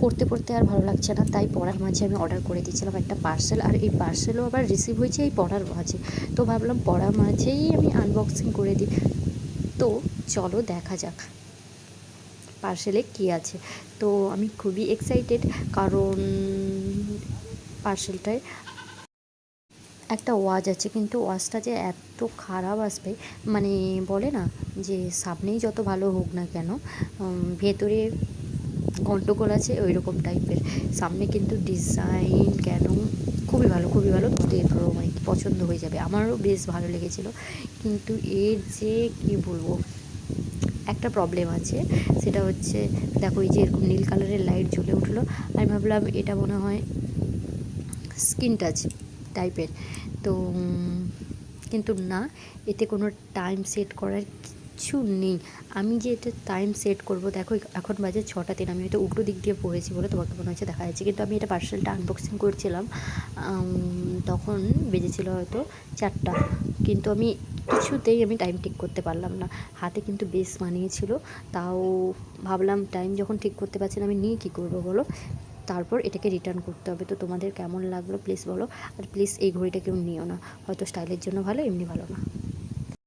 পড়তে পড়তে আর ভালো লাগছে না। তাই পড়ার মাঝে আমি অর্ডার করে দিয়েছিলাম একটা পার্সেল আর এই পার্সেলও আবার রিসিভ হয়েছে এই পড়ার মাঝে। তো ভাবলাম পড়ার মাঝেই আমি আনবক্সিং করে দিই। তো চলো দেখা যাক পার্সেলে কী আছে। তো আমি খুবই এক্সাইটেড কারণ পার্সেলটায় একটা ওয়াজ আছে, কিন্তু ওয়াজটা যে এত খারাপ আসবে মানে বলে না যে সামনেই যত ভালো হোক না কেন ভেতরে গন্ডগোল আছে ওই রকম টাইপের সামনে কিন্তু ডিজাইন কেন? খুবই ভালো খুবই ভালো। তোমাদের মানে পছন্দ হয়ে যাবে। আমারও বেশ ভালো লেগেছিল। কিন্তু এর যে কী বলব? একটা প্রবলেম আছে। সেটা হচ্ছে, দেখো এই যে এরকম নীল কালারের লাইট জ্বলে উঠল। আমি ভাবলাম এটা মনে হয় স্কিন টাচ টাইপের তো কিন্তু না, এতে কোনো টাইম সেট করার কিছু নেই। আমি যে এটা টাইম সেট করব, দেখো এখন বাজে ছটা তিন, আমি হয়তো উল্টো দিক দিয়ে পড়েছি বলে তোমাকে মনে হচ্ছে দেখা যাচ্ছে কিন্তু আমি এটা পার্সেলটা আনবক্সিং করছিলাম তখন বেজেছিল হয়তো চারটা। কিন্তু আমি কিছুতেই আমি টাইম ঠিক করতে পারলাম না। হাতে কিন্তু বেশ মানিয়েছিল, তাও ভাবলাম টাইম যখন ঠিক করতে পারছি না, আমি নিয়ে কী করব বলো? তারপর এটাকে রিটার্ন করতে হবে। তো তোমাদের কেমন লাগল? প্লিজ বলো। আর প্লিজ এই ঘড়িটা কেউ নিও না। হয়তো স্টাইলের জন্য ভালো, এমনি ভালো না।